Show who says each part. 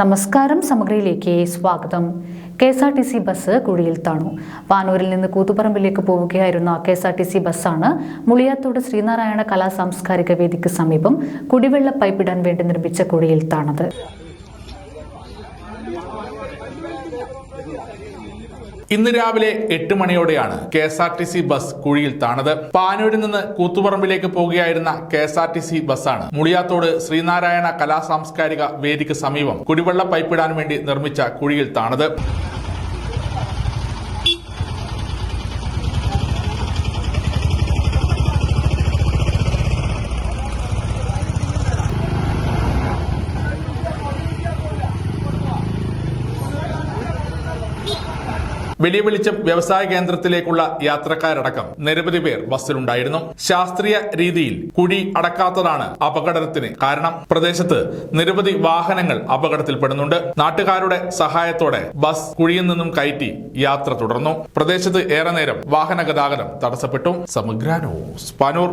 Speaker 1: നമസ്കാരം സമഗ്രയിലേക്ക് സ്വാഗതം. K S R T C bus കുഴിയിൽ താണു. പാനൂരിൽ നിന്ന് കൂത്തുപറമ്പിലേക്ക് പോവുകയായിരുന്ന K S R T C ബസ്സാണ് മുളിയാത്തോട് ശ്രീനാരായണ കലാ സാംസ്കാരിക വേദിക്ക് സമീപം കുടിവെള്ള പൈപ്പിടാൻ വേണ്ടി നിർമ്മിച്ച കുഴിയിൽ താണത്.
Speaker 2: ഇന്ന് രാവിലെ എട്ട് മണിയോടെയാണ് K S R T C bus കുഴിയിൽ താണത്. പാനൂരിൽ നിന്ന് കൂത്തുപറമ്പിലേക്ക് പോകുകയായിരുന്ന K S R T C ബസ്സാണ്. മുളിയാത്തോട് ശ്രീനാരായണ കലാ സാംസ്കാരിക വേദിക്ക് സമീപം കുടിവെള്ള പൈപ്പിടാൻ വേണ്ടി നിർമ്മിച്ച കുഴിയിൽ താണത്. വലിയ വെളിച്ചം വ്യവസായ കേന്ദ്രത്തിലേക്കുള്ള യാത്രക്കാരടക്കം നിരവധി പേർ ബസ്സിലുണ്ടായിരുന്നു. ശാസ്ത്രീയ രീതിയിൽ കുഴി അടക്കാത്തതാണ് അപകടത്തിന് കാരണം. പ്രദേശത്ത് നിരവധി വാഹനങ്ങൾ അപകടത്തിൽപ്പെടുന്നുണ്ട്. നാട്ടുകാരുടെ സഹായത്തോടെ ബസ് കുഴിയിൽ നിന്നും കയറ്റി യാത്ര തുടർന്നു. പ്രദേശത്ത് ഏറെ നേരം വാഹന ഗതാഗതം തടസ്സപ്പെട്ടു. സമഗ്ര ന്യൂസ് പാനൂർ.